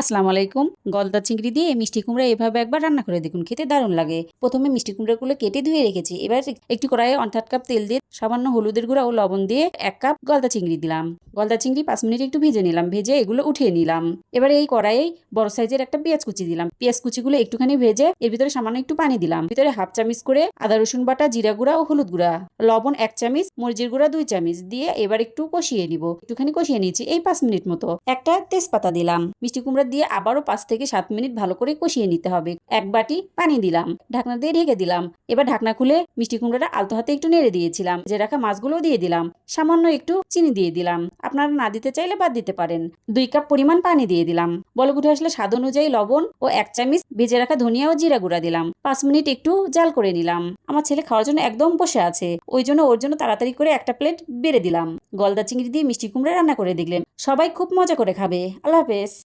আসসালামু আলাইকুম। গলদা চিংড়ি দিয়ে মিষ্টি কুমড়া এভাবে একবার রান্না করে দেখুন, খেতে দারুণ লাগে। প্রথমে মিষ্টি কুমড়াগুলো কেটে ধুয়ে রেখেছি। এবার একটি কড়াইয়ে ওয়ান থার্ড কাপ তেল দিয়ে সামান্য হলুদের গুঁড়া ও লবণ দিয়ে এক কাপ গলদা চিংড়ি দিলাম। গলদা চিংড়ি পাঁচ মিনিট একটু ভেজে নিলাম, ভেজে এগুলো উঠিয়ে নিলাম। এবারে এই কড়াইয়ে বড় সাইজের একটা পেঁয়াজ কুচি দিলাম। পেঁয়াজ কুচিগুলো একটুখানি ভেজে এর ভিতরে সামান্য একটু পানি দিলাম। ভিতরে হাফ চামচ করে আদা, রসুন বাটা, জিরা গুঁড়া ও হলুদ গুঁড়া, লবণ এক চামচ, মরিচের গুঁড়া দুই চামচ দিয়ে এবার একটু কষিয়ে নিব। একটুখানি কষিয়ে নিয়েছি এই পাঁচ মিনিট মতো। একটা তেজপাতা দিলাম। মিষ্টি কুমড়া দিয়ে আবারও পাঁচ থেকে সাত মিনিট ভালো করে কষিয়ে নিতে হবে। এক বাটি পানি দিলাম, ঢাকনা দিয়ে ঢেকে দিলাম। এবার ঢাকনা খুলে মিষ্টি কুমড়াটা আলতো হাতে একটু নেড়ে দিয়েছিলাম। যে রাখা মাছগুলোও দিয়ে দিলাম। সামান্য একটু চিনি দিয়ে দিলাম। আপনারা না দিতে চাইলে বাদ দিতে পারেন। দুই কাপ পরিমাণ পানি দিয়ে দিলাম। বলক উঠে আসলে স্বাদ অনুযায়ী লবণ ও এক চামচ ভেজে রাখা ধনিয়া ও জিরা গুঁড়া দিলাম। পাঁচ মিনিট একটু জাল করে নিলাম। আমার ছেলে খাওয়ার জন্য একদম বসে আছে। ওই জন্য ওর জন্য তাড়াতাড়ি করে একটা প্লেট বেড়ে দিলাম। গলদা চিংড়ি দিয়ে মিষ্টি কুমড়া রান্না করে দেখলেন। সবাই খুব মজা করে খাবে। আল্লাহ হাফেজ।